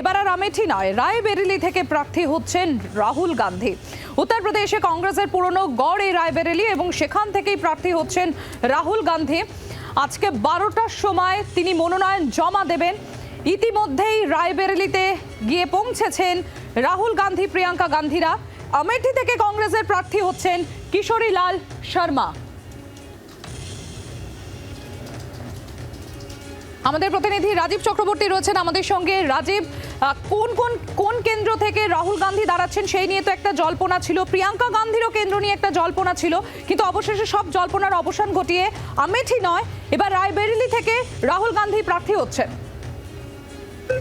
এবার আর আমেঠি নয়, রায়বেরেলি থেকে প্রার্থী হচ্ছেন রাহুল গান্ধী। উত্তরপ্রদেশে কংগ্রেসের পুরনো গড় এই রায়বেরেলি এবং সেখান থেকেই প্রার্থী হচ্ছেন রাহুল গান্ধী। আজকে বারোটার সময় তিনি মনোনয়ন জমা দেবেন। ইতিমধ্যেই রায়বেরেলিতে গিয়ে পৌঁছেছেন রাহুল গান্ধী, প্রিয়াঙ্কা গান্ধীরা। আমেঠি থেকে কংগ্রেসের প্রার্থী হচ্ছেন কিশোরী লাল শর্মা। আমাদের প্রতিনিধি রাজীব চক্রবর্তী রয়েছেন আমাদের সঙ্গে। রাজীব কোন কোন কোন কেন্দ্র থেকে রাহুল গান্ধী দাঁড়াচ্ছেন সেই নিয়ে তো একটা জল্পনা ছিল। প্রিয়াঙ্কা গান্ধীরও কেন্দ্র নিয়ে একটা জল্পনা ছিল, কিন্তু অবশেষে সব জল্পনার অবসান ঘটিয়ে আমেঠি নয়। এবার রায়বেরিলি থেকে রাহুল গান্ধী প্রার্থী হচ্ছেন।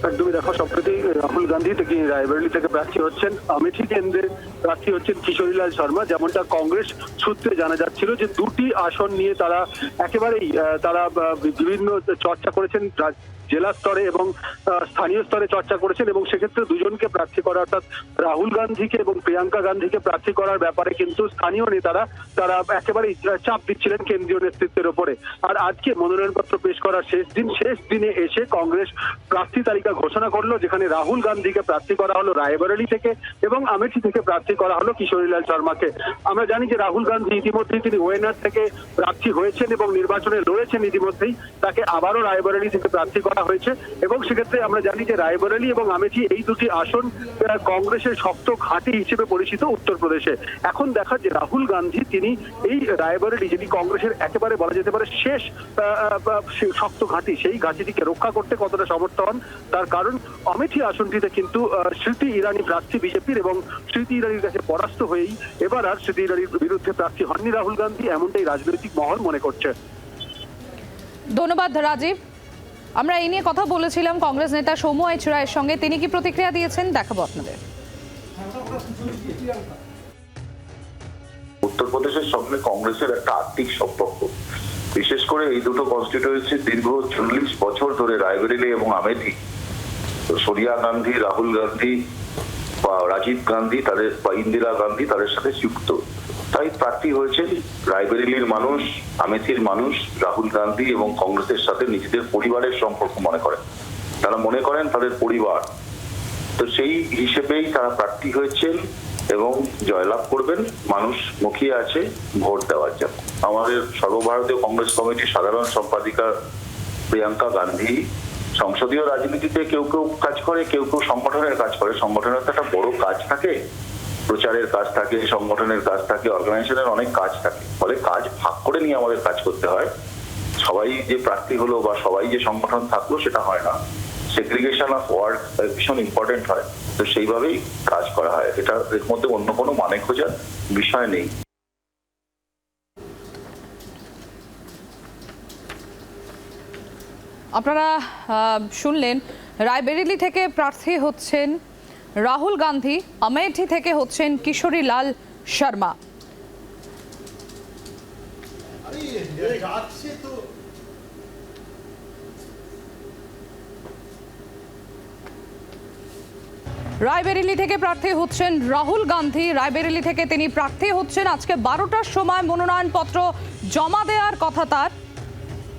একদমই দেখো, সম্প্রতি রাহুল গান্ধী থেকে রায়বেরেলি থেকে প্রার্থী হচ্ছেন, আমেঠি কেন্দ্রে প্রার্থী হচ্ছেন কিশোরীলাল শর্মা, যেমনটা কংগ্রেস সূত্রে জানা যাচ্ছিল যে দুটি আসন নিয়ে তারা একেবারেই তারা বিভিন্ন চর্চা করেছেন জেলা স্তরে এবং স্থানীয় স্তরে চর্চা করেছেন এবং সেক্ষেত্রে দুজনকে প্রার্থী করা, অর্থাৎ রাহুল গান্ধীকে এবং প্রিয়াঙ্কা গান্ধীকে প্রার্থী করার ব্যাপারে কিন্তু স্থানীয় নেতারা, তারা একেবারেই চাপ দিচ্ছিলেন কেন্দ্রীয় নেতৃত্বের ওপরে। আর আজকে মনোনয়নপত্র পেশ করার শেষ দিন, শেষ দিনে এসে কংগ্রেস প্রার্থী তালিকা ঘোষণা করল, যেখানে রাহুল গান্ধীকে প্রার্থী করা হলো রায়বরেলি থেকে এবং আমেঠি থেকে প্রার্থী করা হলো কিশোরীলাল শর্মাকে। আমরা জানি যে রাহুল গান্ধী ইতিমধ্যেই তিনি ওয়েনার থেকে প্রার্থী হয়েছেন এবং নির্বাচনে লড়েছেন ইতিমধ্যেই, তাকে আবারও রায়বরেলি থেকে প্রার্থী করা হয়েছে এবং সেক্ষেত্রে আমরা জানি যে রায়বরেলি এবং আমেঠি এই দুটি আসন কংগ্রেসের শক্ত ঘাঁটি হিসেবে পরিচিত উত্তরপ্রদেশে। এখন দেখা যে রাহুল গান্ধী, তিনি এই রায়বরেলি যেটি কংগ্রেসের একেবারে বলা যেতে পারে শেষ শক্ত ঘাঁটি, সেই ঘাঁটিটিকে রক্ষা করতে কতটা সমর্থ হন, তার কারণ অমেঠি আসনটিতে কিন্তু স্মৃতি ইরানি প্রার্থী বিজেপির এবং স্মৃতি ইরানির কাছে পরাস্ত হয়েই এবার আর স্মৃতি ইরানির বিরুদ্ধে প্রার্থী হননি রাহুল গান্ধী, এমনটাই রাজনৈতিক মহল মনে করছে। ধন্যবাদ রাজীব। আমরা এই নিয়ে কথা বলেছিলাম কংগ্রেস নেতা সৌম্য এইচ রায়ের সঙ্গে। তিনি কি প্রতিক্রিয়া দিয়েছেন? দেখাবো আপনাদের। উত্তরপ্রদেশের সঙ্গে কংগ্রেসের একটা আর্থিক সম্পর্ক। বিশেষ করে এই দুটো কনস্টিটিউয়েন্সি দীর্ঘ চল্লিশ বছর ধরে রায়বেরেলি এবং আমেথি সোনিয়া গান্ধী, রাহুল গান্ধী বা রাজীব গান্ধী, তাদের বা ইন্দিরা গান্ধী তাদের সাথে যুক্ত। তাই প্রার্থী হয়েছেন রায়বেরেলির মানুষ, আমেথির মানুষ, রাহুল গান্ধী এবং কংগ্রেসের সাথে নিজেদের পরিবারের সম্পর্ক মনে করেন। তারা মনে করেন তাদের পরিবার। তো সেই হিসেবেই তারা প্রার্থী হয়েছেন এবং জয়লাভ করবেন। মানুষ মুখিয়ে আছে ভোট দেওয়ার জন্য। আমাদের সর্বভারতীয় কংগ্রেস কমিটির সাধারণ সম্পাদিকা প্রিয়াঙ্কা গান্ধী সংসদীয় রাজনীতিতে কেউ কেউ কাজ করে, কেউ কেউ সংগঠনের কাজ করে। সংগঠনের তো একটা বড় কাজ থাকে। প্রচারের কাজ থাকে, সংগঠনের কাজ থাকে অর্গানাইজেশনের অনেক কাজ থাকে। ফলে কাজ ভাগ করে নিয়ে আমাদের কাজ করতে হয়। সবাই যে প্রার্থী হলো বা সবাই যে সংগঠন থাকল সেটা হয় না। সেগ্রিগেশন অফ ওয়ার্ক ভীষণ ইম্পর্টেন্ট হয়। তো সেইভাবেই কাজ করা হয়। এটা এর মধ্যে অন্য কোনো মানে খোঁজার বিষয় নেই। আপনারা শুনলেন, রায়বেরিলি থেকে প্রার্থী হচ্ছেন রাহুল গান্ধী আমেঠি থেকে হচ্ছেন কিশোরী লাল শর্মা। রায়বেরেলি থেকে প্রার্থী হচ্ছেন রাহুল গান্ধী। রায়বেরেলি থেকে তিনি প্রার্থী হচ্ছেন। আজকে বারোটার সময় মনোনয়নপত্র জমা দেওয়ার কথা তার।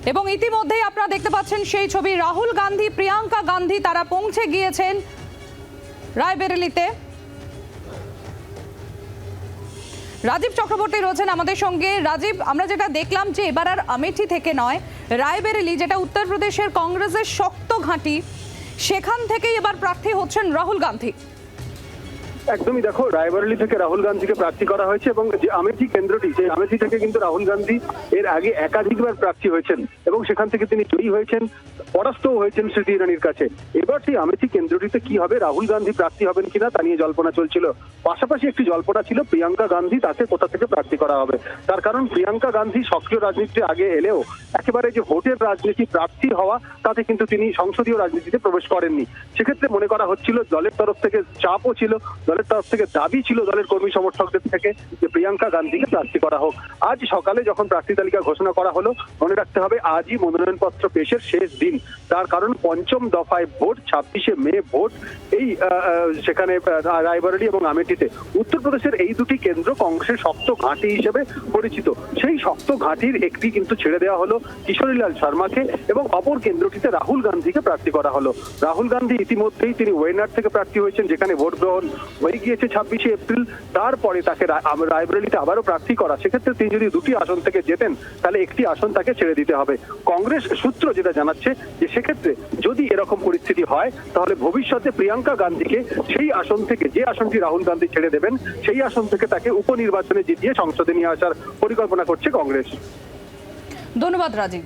এবং ইতিমধ্যেই আপনারা দেখতে পাচ্ছেন সেই ছবি। রাহুল গান্ধী, প্রিয়াঙ্কা গান্ধী, তারা পৌঁছে গিয়েছেন রায়বেরেলিতে। রাজীব চক্রবর্তী রয়েছেন আমাদের সঙ্গে। রাজীব, আমরা যেটা দেখলাম যে এবার আর আমেঠি থেকে নয়, রায়বেরেলি, যেটা উত্তরপ্রদেশের কংগ্রেসের শক্ত ঘাঁটি, সেখান থেকেই এবার প্রার্থী হচ্ছেন রাহুল গান্ধী। একদমই দেখো রায়বরেলি থেকে রাহুল গান্ধীকে প্রার্থী করা হয়েছে এবং যে আমেথি কেন্দ্রটি সেই আমেথি থেকে কিন্তু রাহুল গান্ধী এর আগে একাধিকবার প্রার্থী হয়েছেন এবং সেখান থেকে তিনি জয়ী হয়েছেন পরাস্তও হয়েছেন স্মৃতি ইরানির কাছে। এবার সেই আমেথি কেন্দ্রটিতে কি হবে, রাহুল গান্ধী প্রার্থী হবেন কিনা তা নিয়ে জল্পনা চলছিল। পাশাপাশি একটি জল্পনা ছিল, প্রিয়াঙ্কা গান্ধী তাকে কোথা থেকে প্রার্থী করা হবে? তার কারণ প্রিয়াঙ্কা গান্ধী সক্রিয় রাজনীতিতে আগে এলেও একেবারে যে ভোটের রাজনীতি প্রার্থী হওয়া, তাতে কিন্তু তিনি সংসদীয় রাজনীতিতে প্রবেশ করেননি। সেক্ষেত্রে মনে করা হচ্ছিল, দলের তরফ থেকে চাপও ছিল দলের তরফ থেকে দাবি ছিল দলের কর্মী সমর্থকদের থেকে যে প্রিয়াঙ্কা গান্ধীকে প্রার্থী করা হোক। আজ সকালে যখন প্রার্থী তালিকা ঘোষণা করা হলো, মনে রাখতে হবে আজই মনোনয়নপত্র পেশের শেষ দিন। তার কারণ পঞ্চম দফায় ভোট, ছাব্বিশে মে ভোট। এই সেখানে রায়বরেলি এবং আমেঠিতে। উত্তরপ্রদেশের এই দুটি কেন্দ্র কংগ্রেসের শক্ত ঘাঁটি হিসেবে পরিচিত। সেই শক্ত ঘাঁটির একটি কিন্তু ছেড়ে দেওয়া হলো কিশোরীলাল শর্মাকে এবং অপর কেন্দ্রটিতে রাহুল গান্ধীকে প্রার্থী করা হলো। রাহুল গান্ধী ইতিমধ্যেই তিনি ওয়েনার থেকে প্রার্থী হয়েছেন, যেখানে ভোট গ্রহণ হয়ে গিয়েছে ছাব্বিশে এপ্রিল, তারপরে তাকে রায়বরেলিতে আবারও প্রার্থী করা। সেক্ষেত্রে তিনি যদি দুটি আসন থেকে যেতেন তাহলে একটি আসন তাকে ছেড়ে দিতে হবে। কংগ্রেস সূত্র যেটা জানাচ্ছে যে সেক্ষেত্রে যদি এরকম পরিস্থিতি হয়, তাহলে ভবিষ্যতে প্রিয়াঙ্কা গান্ধীকে সেই আসন থেকে, যে আসনটি রাহুল গান্ধী ছেড়ে দেবেন, সেই আসন থেকে তাকে উপনির্বাচনে জিতিয়ে সংসদে নিয়ে আসার পরিকল্পনা করছে কংগ্রেস। ধন্যবাদ রাজীব।